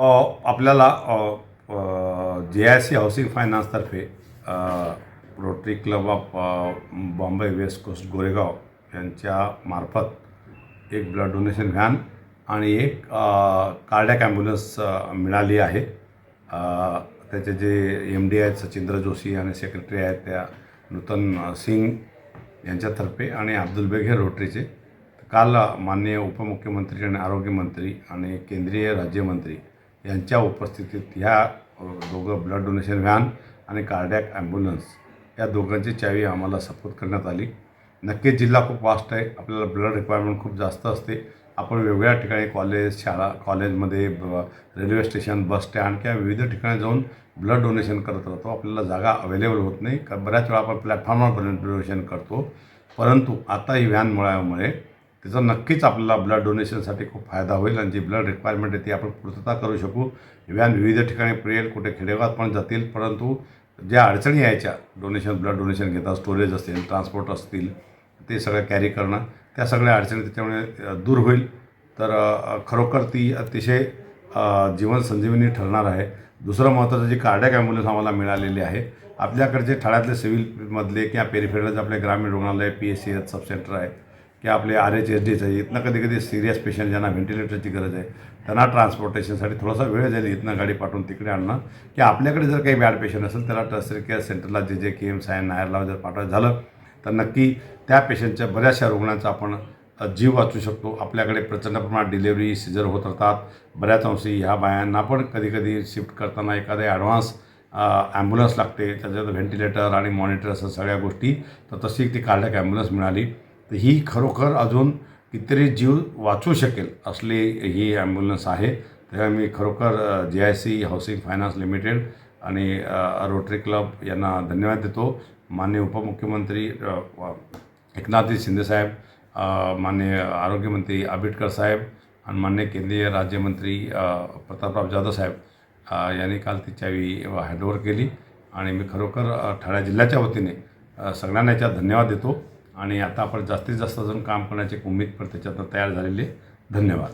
आपल्याला जे I C housing फायनान्सतर्फे Rotary Club of Bombay West Coast Goregaon यांच्या मार्फत एक ब्लड डोनेशन व्हॅन आणि एक कार्डॅक ॲम्ब्युलन्स मिळाली आहे. त्याचे जे एम डी आहेत सचिंद्र जोशी आणि सेक्रेटरी आहेत त्या नूतन सिंग यांच्यातर्फे आणि अब्दुल बेग हे रोटरीचे. काल माननीय उपमुख्यमंत्री आणि आरोग्यमंत्री आणि केंद्रीय राज्यमंत्री यांच्या उपस्थितीत ह्या दोघं ब्लड डोनेशन व्हॅन आणि कार्डॅक ॲम्ब्युलन्स या दोघांची चावी आम्हाला सपोर्ट करण्यात आली. नक्कीच जिल्हा खूप वास्ट आहे. आपल्याला ब्लड रिक्वायरमेंट खूप जास्त असते. आपण वेगवेगळ्या ठिकाणी कॉलेज शाळा कॉलेजमध्ये ब- रेल्वे स्टेशन बस स्टँड किंवा विविध ठिकाणी जाऊन ब्लड डोनेशन करत राहतो. आपल्याला जागा अवेलेबल होत नाही. का बऱ्याच वेळा आपण प्लॅटफॉर्मवर ब्लड डोनेशन करतो. परंतु आता ही व्हॅन मिळाल्यामुळे त्याचा नक्कीच आपल्याला ब्लड डोनेशनसाठी खूप फायदा होईल आणि जी ब्लड रिक्वायरमेंट आहे ती आपण पूर्तता करू शकू. व्यान व्हॅन विविध ठिकाणी प्रियल कुठे खेडेगावात पण जातील परंतु ज्या अडचणी यायच्या डोनेशन ब्लड डोनेशन घेता स्टोरेज असेल ट्रान्सपोर्ट असतील ते सगळं कॅरी करणं त्या सगळ्या अडचणी त्याच्यामुळे दूर होईल. तर खरोखर ती अतिशय जीवन संजीवनी ठरणार आहे. दुसरं महत्त्वाचं जी कार्डॅक ॲम्ब्युलन्स आम्हाला मिळालेली आहे आपल्याकडचे ठाण्यातले सिव्हिलमधले किंवा पेरिफेरलचे आपले ग्रामीण रुग्णालय P S C H subcentre आहेत आहे किंवा आपले आर एच एस डीचं इथनं कधी कधी सिरियस पेशंट ज्यांना व्हेंटिलेटरची गरज आहे त्यांना ट्रान्सपोर्टेशनसाठी थोडासा वेळ जाईल इथनं गाडी पाठवून तिकडे आणणं. की आपल्याकडे जर काही बॅड पेशंट असेल त्याला टर्सरी केअर सेंटरला जे जे के एम सायन नायरला जर पाठवायचं झालं तर नक्की त्या पेशंटच्या बऱ्याचशा रुग्णांचा आपण जीव वाचू शकतो. आपल्याकडे प्रचंड प्रमाणात डिलेवरी सिजर होत राहतात. बऱ्याच अंशी ह्या बायांना पण कधीकधी शिफ्ट करताना एखादे ॲडव्हान्स ॲम्ब्युलन्स लागते. त्याच्यात व्हेंटिलेटर आणि मॉनिटर असं सगळ्या गोष्टी. तर तशी ती कार्डक ॲम्ब्युलन्स मिळाली. तर ही खरोखर अजून कितीतरी जीव वाचू शकेल असली ही ॲम्ब्युलन्स आहे. तेव्हा मी खरोखर J I C housing finance limited आणि रोटरी क्लब यांना धन्यवाद देतो. माननीय उपमुख्यमंत्री एकनाथजी शिंदेसाहेब मान्य माननीय आरोग्यमंत्री आंबेडकर साहेब आणि मान्य केंद्रीय राज्यमंत्री प्रतापराव जाधव साहेब यांनी काल ती चावी हँडओव्हर केली. आणि मी खरोखर ठाण्या ठाणे जिल्ह्याच्या वतीने सगळ्यांना याच्यात धन्यवाद देतो. आणि आता आपण जास्तीत जास्त अजून काम करण्याची एक उमेद पण त्याच्यातनं तयार झालेली आहे धन्यवाद.